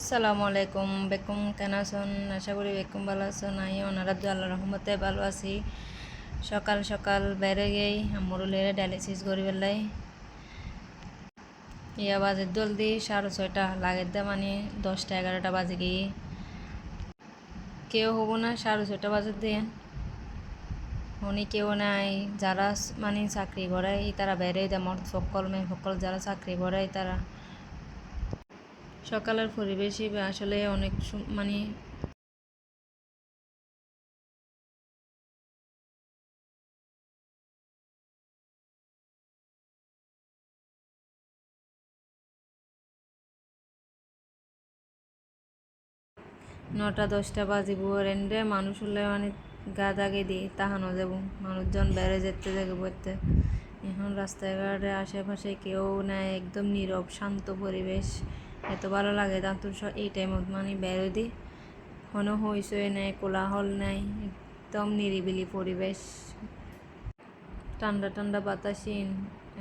আসসালামু আলাইকুম, বেকুম কেন আছেন? আশা করি বেকুম ভালো আছেন আমি ওনারা আল্লাহ রহমতে ভালো আছি। সকাল সকাল বেড়ে গেই আমরুলের ডায়ালিসিস করি পেলাই ইয়া বাজে জলদি, সাড়ে ছয়টা লাগে দে মানে দশটা, এগারোটা বাজে গিয়ে। কেউ হব না, সাড়ে ছয়টা বাজে দিয়ে উনি কেউ নাই, যারা মানে চাকরি করে, তারা বেড়ে দেয় মর সকল মেয়ে সকল যারা চাকরি করে, তারা সকালের পরিবেশই আসলে অনেক মানে নটা, দশটা বাজিব রেন্ডে মানুষ হলে মানে গা দাগে দিই তাহানো যাব। মানুষজন বেড়ে যেতে যাবে বলতে এখন রাস্তাঘাটে আশেপাশে কেউ নাই, একদম নীরব, শান্ত পরিবেশ। এত ভালো লাগে তাঁতুর এই টাইমত মানে বেরো দিই কোনো হইচই নাই, কোলাহল নাই, একদম নিরিবিলি পরিবেশ। ঠান্ডা ঠান্ডা বাতাসিন,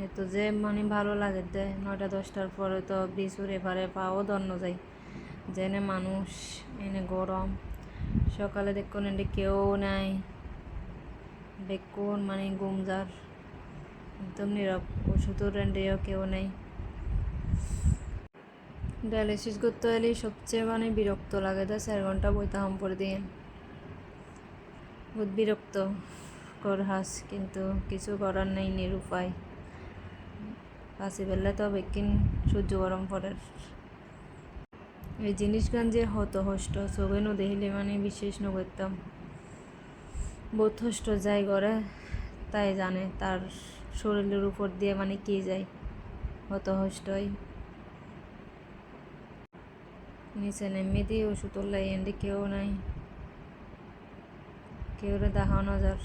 এত যে মানে ভালো লাগে দে। নয়টা দশটার পরে তো ব্রিজুর এপারে পাও দন্ন যায় যেনে মানুষ, এনে গরম। সকালে দেখুন এনে কেউ নাই। দেখুন মানে গুমজার। একদম নীরব। ওষুধও রেন্ডেও কেউ নেই। ডায়ালিসিস করতে হলে সবচেয়ে মানে বিরক্ত লাগে, তো চার ঘণ্টা বইতে হাম করে দিয়ে বহুত বিরক্ত কর হাস, কিন্তু কিছু করার নেই নিরুপায়। কাশি ফেললে তো বেকিন সহ্য গরম পড়ে। এই জিনিসগান যে হত হষ্ট ন দেখিলে মানে বিশেষ নগরতাম বহুত হষ্ট যাই করে, তাই জানে তার শরীরের উপর দিয়ে মানে কি যায়। হত হষ্টই। নিচে নেমে দিয়ে ওষুধ লাই কেউ নাই কেউ দেখানো যার